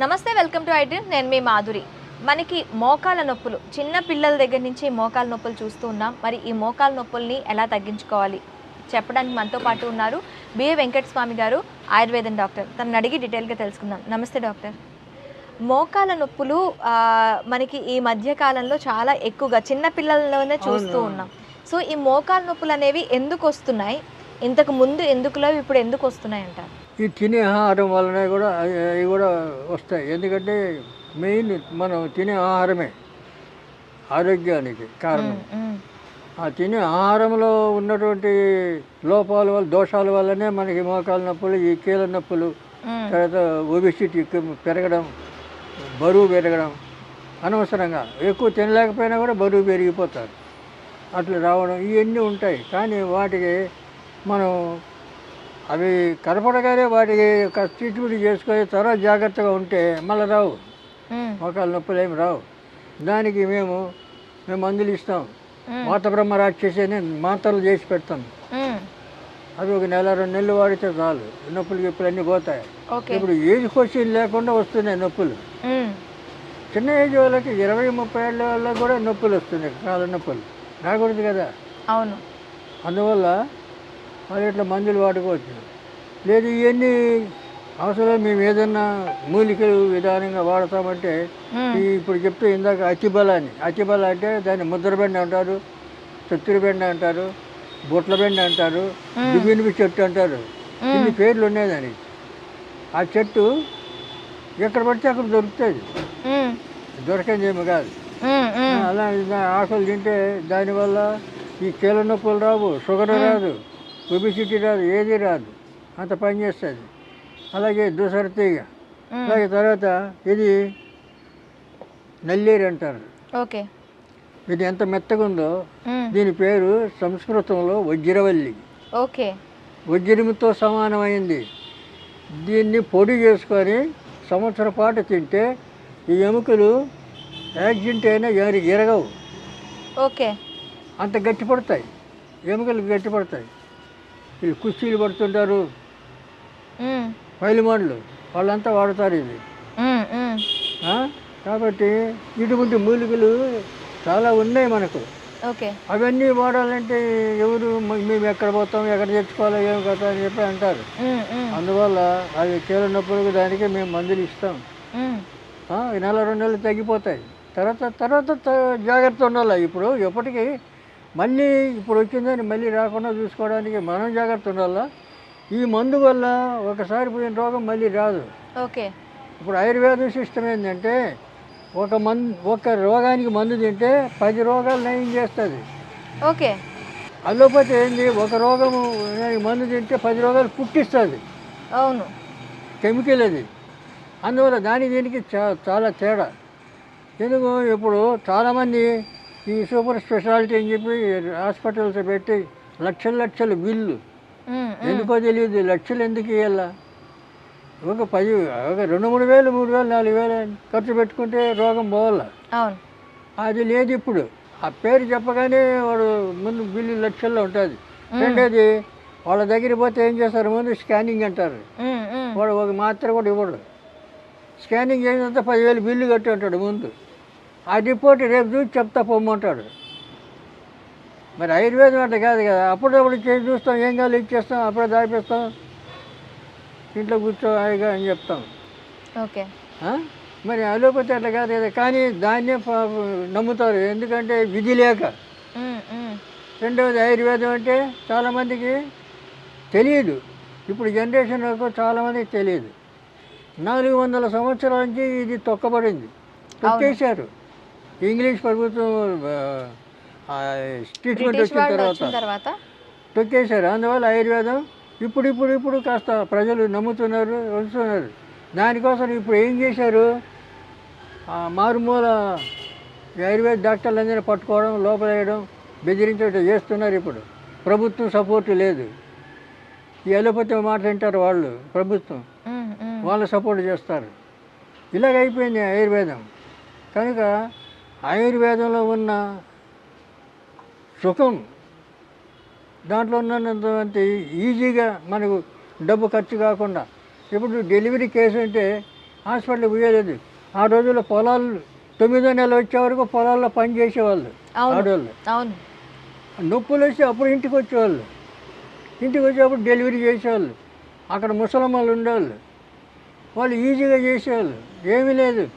నమస్తే welcome to IT నేను మీ మాధురి. మనకి మోకాల నొప్పులు చిన్న పిల్లల దగ్గర నుంచి మోకాల నొప్పులు చూస్తూ ఉన్నాం. మరి ఈ మోకాల నొప్పుల్ని ఎలా తగ్గించుకోవాలి? చెప్పడానికి మనతో పాటు ఉన్నారు బిఏ వెంకట స్వామి గారు ఆయుర్వేదం డాక్టర్. తనని అడిగి డీటెయిల్గా తెలుసుకుందాం. నమస్తే డాక్టర్. మోకాల నొప్పులు మనకి ఈ మధ్య కాలంలో చాలా ఎక్కువగా చిన్న పిల్లల్లోనే చూస్తూ. ఉన్నాం. సో ఈ మోకాల నొప్పులు అనేవి ఎందుకు వస్తున్నాయి? ఇంతకు ముందు ఎందుకు లేవు ఇప్పుడు ఎందుకు వస్తున్నాయి అంటారు? ఈ తినే ఆహారం వలన కూడా అవి అవి కూడా వస్తాయి. ఎందుకంటే మెయిన్ మనం తినే ఆహారమే ఆరోగ్యానికి కారణం. ఆ తినే ఆహారంలో ఉన్నటువంటి లోపాల వల్ల దోషాల వల్లనే మనకి మోకాల నొప్పులు ఈ కీళ్ళ నొప్పులు. తర్వాత ఒబిసిటీ పెరగడం బరువు పెరగడం అనవసరంగా. ఎక్కువ తినలేకపోయినా కూడా బరువు పెరిగిపోతారు. అట్లా రావడం ఇవన్నీ ఉంటాయి. కానీ వాటికి మనం అవి కనపడగానే వాటికి ట్రీట్మెంట్ చేసుకొని తర్వాత జాగ్రత్తగా ఉంటే మళ్ళీ రావు. మోకాల నొప్పులు ఏమి రావు. దానికి మేము మేము మందులు ఇస్తాం. మ్మ్. వాత బ్రహ్మ రాక్షసి అని మాత్రలు చేసి పెడతాం. అవి ఒక నెల రెండు నెలలు వాడితే చాలు. నొప్పులు గిప్పులు అన్నీ పోతాయి. ఇప్పుడు ఏజ్ క్వశ్చన్ లేకుండా వస్తున్నాయి నొప్పులు. చిన్న ఏజ్ వాళ్ళకి ఇరవై ముప్పై ఏళ్ళ వాళ్ళకి కూడా నొప్పులు వస్తున్నాయి కాళ్ళ నొప్పులు. రాకూడదు కదా. అవును. అందువల్ల వాళ్ళు ఇట్లా మందులు వాడుకోవచ్చు. లేదు ఇవన్నీ అవసరం మేము ఏదన్నా మూలికలు విధానంగా వాడతామంటే. ఈ ఇప్పుడు చెప్తే ఇందాక అతిబలాన్ని అతిబల అంటే దాన్ని ముద్రబెండ అంటారు చత్తురు బెండ అంటారు బుట్ల బెండ అంటారు దువ్వినిపి చెట్టు అంటారు. ఇన్ని పేర్లు ఉన్నాయి దానికి. ఆ చెట్టు ఎక్కడ పడితే అక్కడ దొరుకుతుంది ఏమి కాదు. అలా ఆకులు తింటే దానివల్ల ఈ కీళ్ళ నొప్పులు రావు షుగర్ రాదు. ఒబిసిటీ రాదు ఏది రాదు. అంత పని చేస్తుంది. అలాగే దూసర తీగ. అలాగే తర్వాత ఇది నల్లేరు అంటారు. ఓకే. ఇది ఎంత మెత్తగా ఉందో. దీని పేరు సంస్కృతంలో వజ్రవల్లి. ఓకే. వజ్రముతో సమానమైంది. దీన్ని పొడి చేసుకొని సంవత్సరం పాటు తింటే ఈ ఎముకలు యాక్సిడెంట్ అయినా ఎరి ఎరగవు. ఓకే. అంత గట్టి పడతాయి ఎముకలు గట్టి కుస్తీలు పడుతుంటారు. మ్మ్. పైలిమాన్లు. వాళ్ళంతా వాడతారు ఇది? కాబట్టి ఇటువంటి మూలికలు చాలా ఉన్నాయి మనకు. ఓకే. అవన్నీ వాడాలంటే ఎవరు మేము ఎక్కడ పోతాం ఎక్కడ తెచ్చుకోవాలో ఏం కదా అని చెప్పి అంటారు. అందువల్ల అవి నొప్పులకు దానికి మేము మందులు ఇస్తాం. నెల రెండు నెలలు తగ్గిపోతాయి. తర్వాత తర్వాత జాగ్రత్త ఉండాలి. ఇప్పుడు ఎప్పటికీ మళ్ళీ ఇప్పుడు వచ్చిందని మళ్ళీ రాకుండా చూసుకోవడానికి మనం జాగ్రత్త ఉండాలా? ఈ మందు వల్ల ఒకసారి పోయిన రోగం మళ్ళీ రాదు. ఓకే. ఇప్పుడు ఆయుర్వేదం సిస్టమ్ ఏంటంటే ఒక మందు ఒక రోగానికి మందు తింటే పది రోగాలు నయం చేస్తుంది. ఓకే. అలోపతి ఏంది? ఒక రోగము మందు తింటే పది రోగాలు పుట్టిస్తుంది. అవును. కెమికల్ అది. అందువల్ల దాని దీనికి చాలా తేడా. ఎందుకు? ఇప్పుడు చాలామంది ఈ సూపర్ స్పెషాలిటీ అని చెప్పి హాస్పిటల్స్ పెట్టి లక్షల లక్షల బిల్లు. ఎందుకో తెలియదు లక్షలు ఎందుకు ఇవ్వాలా ఒక పది ఒక రెండు మూడు వేలు మూడు వేలు నాలుగు వేలు ఖర్చు పెట్టుకుంటే రోగం పోవాలా. అది లేదు ఇప్పుడు. ఆ పేరు చెప్పగానే వాడు ముందు బిల్లు లక్షల్లో ఉంటుంది. రెండోది వాళ్ళ దగ్గర పోతే ఏం చేస్తారు? ముందు స్కానింగ్ అంటారు. వాడు ఒక మాత్ర కూడా ఇవ్వడు. స్కానింగ్ చేసినంత పదివేలు బిల్లు కట్టి ఉంటాడు ముందు. ఆ రిపోర్ట్ రేపు చూసి చెప్తా పొమ్మంటాడు. మరి ఆయుర్వేదం అంటే కాదు కదా అప్పుడప్పుడు చేసి చూస్తాం ఏం కావాలి ఇచ్చేస్తాం అప్పుడే దాపిస్తాం ఇంట్లో కూర్చో హాయిగా అని చెప్తాం. ఓకే? మరి అలోపతి అట్లా కాదు కదా కానీ దాన్నే నమ్ముతారు. ఎందుకంటే విధి లేక. రెండవది ఆయుర్వేదం అంటే చాలామందికి తెలియదు. ఇప్పుడు జనరేషన్కు చాలామందికి తెలియదు. నాలుగు వందల సంవత్సరాల నుంచి ఇది తొక్కబడింది. తొక్కేశారు. ఇంగ్లీష్ ప్రభుత్వం ట్రీట్మెంట్ వచ్చిన తర్వాత తొక్కేశారు. అందువల్ల ఆయుర్వేదం ఇప్పుడు ఇప్పుడు ఇప్పుడు కాస్త ప్రజలు నమ్ముతున్నారు వస్తున్నారు దానికోసం ఇప్పుడు ఏం చేశారు? మారుమూల ఆయుర్వేద డాక్టర్లందరినీ పట్టుకోవడం లోపలేయడం బెదిరించడం చేస్తున్నారు ఇప్పుడు. ప్రభుత్వం సపోర్ట్ లేదు. ఈ అలోపతి మాట వాళ్ళు ప్రభుత్వం. వాళ్ళు సపోర్ట్ చేస్తారు. ఇలాగ అయిపోయింది ఆయుర్వేదం. కనుక ఆయుర్వేదంలో ఉన్న సుఖం దాంట్లో ఉన్నటువంటి ఈజీగా మనకు డబ్బు ఖర్చు కాకుండా ఇప్పుడు డెలివరీ కేసు అంటే హాస్పిటల్కి పోయేది. ఆ రోజుల్లో పొలాలు తొమ్మిదో నెల వచ్చే వరకు పొలాల్లో పని చేసేవాళ్ళు ఆడవాళ్ళు నొప్పులు వచ్చి అప్పుడు ఇంటికి వచ్చేవాళ్ళు. ఇంటికి వచ్చేటప్పుడు డెలివరీ చేసేవాళ్ళు. అక్కడ ముసలమ్మలు ఉండేవాళ్ళు. వాళ్ళు ఈజీగా చేసేవాళ్ళు. ఏమీ లేదు.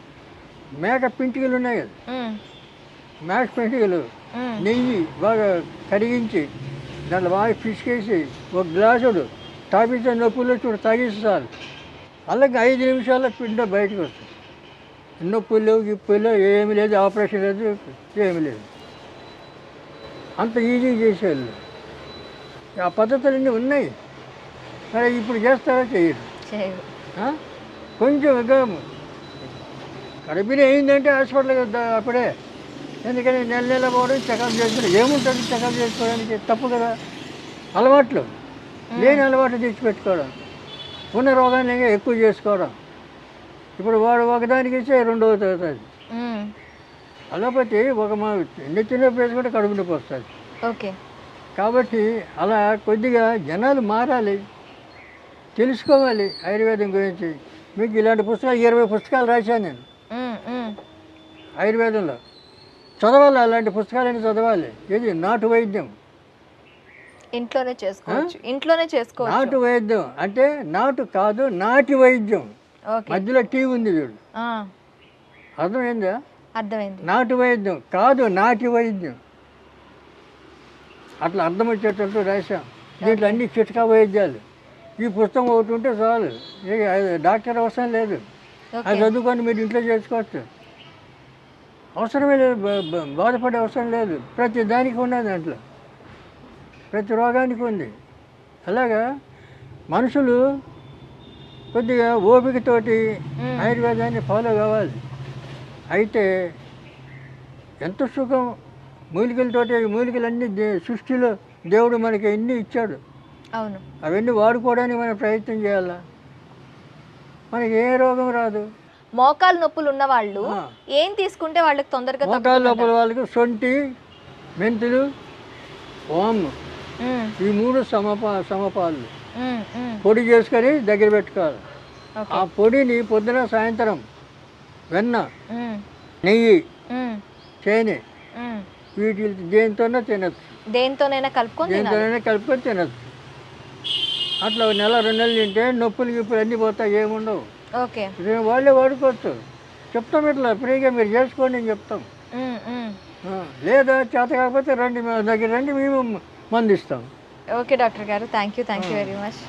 మేక పింటికలు ఉన్నాయి. కదా మేక పింటికలు నెయ్యి బాగా కరిగించి దాంట్లో బాగా పిసికేసి ఒక గ్లాసుడు తాపిస్తే నొప్పులు చూడు తాగిస్తారు అలాగే ఐదు నిమిషాల పిండ బయటకు వస్తుంది. నొప్పులు లేవు గిప్పులు లేవు ఏమి లేదు ఆపరేషన్ లేదు ఏమి లేదు. అంత ఈజీ చేసేవాళ్ళు. ఆ పద్ధతులన్నీ ఉన్నాయి. మరి ఇప్పుడు చేస్తారా చేయరు? కొంచెం కడుపుని అయిందంటే హాస్పిటల్కి అప్పుడే? ఎందుకని నెల నెల పోవడం చెకప్ చేసుకోవడం ఏముంటుంది చెకప్ చేసుకోవడానికి? తప్పు కదా. అలవాట్లు. లేని అలవాట్లు తెచ్చిపెట్టుకోవడం. ఉన్న రోగాన్ని ఎక్కువ చేసుకోవడం. ఇప్పుడు వాడు ఒకదానికి ఇస్తే రెండవది అవుతుంది అలోపతి ఒక మా చిన్న చిన్న ప్లేస్ కూడా కడుపు నొప్పి వస్తుంది. ఓకే. కాబట్టి అలా కొద్దిగా జనాలు మారాలి. తెలుసుకోవాలి ఆయుర్వేదం గురించి. మీకు ఇలాంటి పుస్తకాలు ఇరవై పుస్తకాలు రాశాను నేను. ఆయుర్వేదంలో. చదవాలి? అలాంటి పుస్తకాలని చదవాలి. ఇది నాటు వైద్యం. ఇంట్లోనే చేసుకోవచ్చు. ఇంట్లోనే చేసుకోవచ్చు. నాటు వైద్యం. అంటే నాటు కాదు నాటి వైద్యం. మధ్యలో టీ ఉంది చూడు. అర్థమైందా? అర్థమైంది. నాటు వైద్యం. కాదు నాటి వైద్యం. అట్లా అర్థం వచ్చేటట్టు రాశాం. దీంట్లో అన్ని చిట్కా వైద్యాలు. ఈ పుస్తకం ఒకటి ఉంటే చాలు. డాక్టర్ అవసరం లేదు. అది చదువుకొని మీరు ఇంట్లో చేసుకోవచ్చు. అవసరమే లేదు బాధపడే అవసరం లేదు. ప్రతి దానికి ఉన్నది దాంట్లో. ప్రతి రోగానికి ఉంది. అలాగా మనుషులు కొద్దిగా ఓపికతోటి. ఆయుర్వేదాన్ని ఫాలో కావాలి. అయితే ఎంత సుఖం మూలికలతోటి మూలికలన్నీ దే సృష్టిలో దేవుడు మనకి ఎన్ని ఇచ్చాడు. అవును. అవన్నీ వాడుకోవడానికి మనం ప్రయత్నం చేయాలా? మనకి ఏ రోగం రాదు. మోకాలు నొప్పులు ఉన్న వాళ్ళు. ఏం తీసుకుంటే వాళ్ళకి తొందరగా తగ్గుతుందంటారు? లోపల వాళ్ళకి సొంటి మెంతులు వాము ఈ మూడు సమపా సమపాలు. పొడి చేసుకొని దగ్గర పెట్టుకోవాలి. ఆ పొడిని పొద్దున సాయంత్రం వెన్న నెయ్యి ఉమ్. వీటి దేనితోనే తినచ్చు. దేంతోనైనా కలుపుకొని దేనితోనైనా కలుపుకొని తినచ్చు. అట్లా నెల రెండు నెలలు తింటే నొప్పులు గిప్పులు అన్నీ పోతాయి ఏముండవు. ఓకే. ఇది వాళ్ళే వాడుకోవచ్చు. చెప్తాం ఇట్లా ఫ్రీగా మీరు చేసుకోండి అని చెప్తాం. లేదా చేత కాకపోతే రండి మా దగ్గర రండి మేము మందిస్తాం okay doctor garu thank you thank you very much.